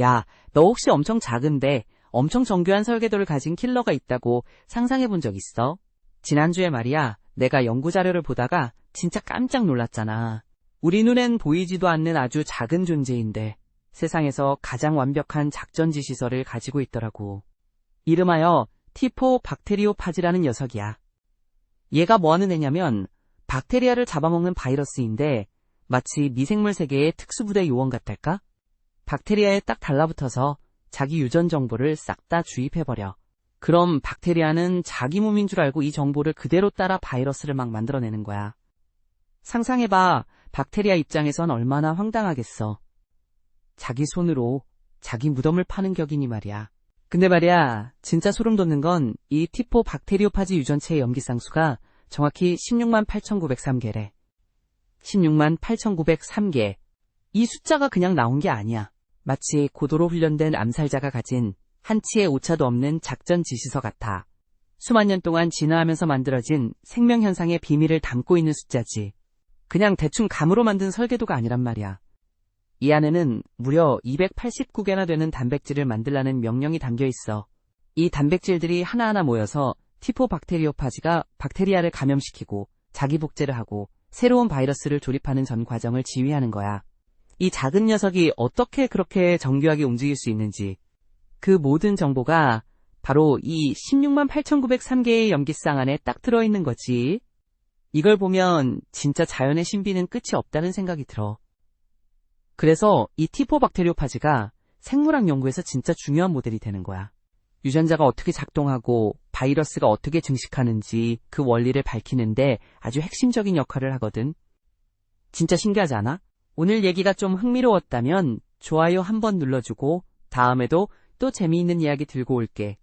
야, 너 혹시 엄청 작은데 엄청 정교한 설계도를 가진 킬러가 있다고 상상해 본 적 있어? 지난주에 말이야, 내가 연구 자료를 보다가 진짜 깜짝 놀랐잖아. 우리 눈엔 보이지도 않는 아주 작은 존재인데 세상에서 가장 완벽한 작전지 시설을 가지고 있더라고. 이름하여 티포 박테리오파지라는 녀석이야. 얘가 뭐 하는 애냐면 박테리아를 잡아먹는 바이러스인데 마치 미생물 세계의 특수부대 요원 같달까? 박테리아에 딱 달라붙어서 자기 유전 정보를 싹 다 주입해버려. 그럼 박테리아는 자기 몸인 줄 알고 이 정보를 그대로 따라 바이러스를 막 만들어내는 거야. 상상해봐. 박테리아 입장에선 얼마나 황당하겠어. 자기 손으로 자기 무덤을 파는 격이니 말이야. 근데 말이야, 진짜 소름 돋는 건 이 티포 박테리오파지 유전체의 염기쌍수가 정확히 16만 8,903개래. 16만 8,903개. 이 숫자가 그냥 나온 게 아니야. 마치 고도로 훈련된 암살자가 가진 한치의 오차도 없는 작전 지시서 같아. 수만 년 동안 진화하면서 만들어진 생명현상의 비밀을 담고 있는 숫자지. 그냥 대충 감으로 만든 설계도가 아니란 말이야. 이 안에는 무려 289개나 되는 단백질을 만들라는 명령이 담겨 있어. 이 단백질들이 하나하나 모여서 티포박테리오파지가 박테리아를 감염시키고 자기 복제를 하고 새로운 바이러스를 조립하는 전 과정을 지휘하는 거야. 이 작은 녀석이 어떻게 그렇게 정교하게 움직일 수 있는지 그 모든 정보가 바로 이 16만 8,903개의 염기쌍 안에 딱 들어있는 거지. 이걸 보면 진짜 자연의 신비는 끝이 없다는 생각이 들어. 그래서 이 티포박테리오파지가 생물학 연구에서 진짜 중요한 모델이 되는 거야. 유전자가 어떻게 작동하고 바이러스가 어떻게 증식하는지 그 원리를 밝히는데 아주 핵심적인 역할을 하거든. 진짜 신기하지 않아? 오늘 얘기가 좀 흥미로웠다면 좋아요 한번 눌러주고 다음에도 또 재미있는 이야기 들고 올게.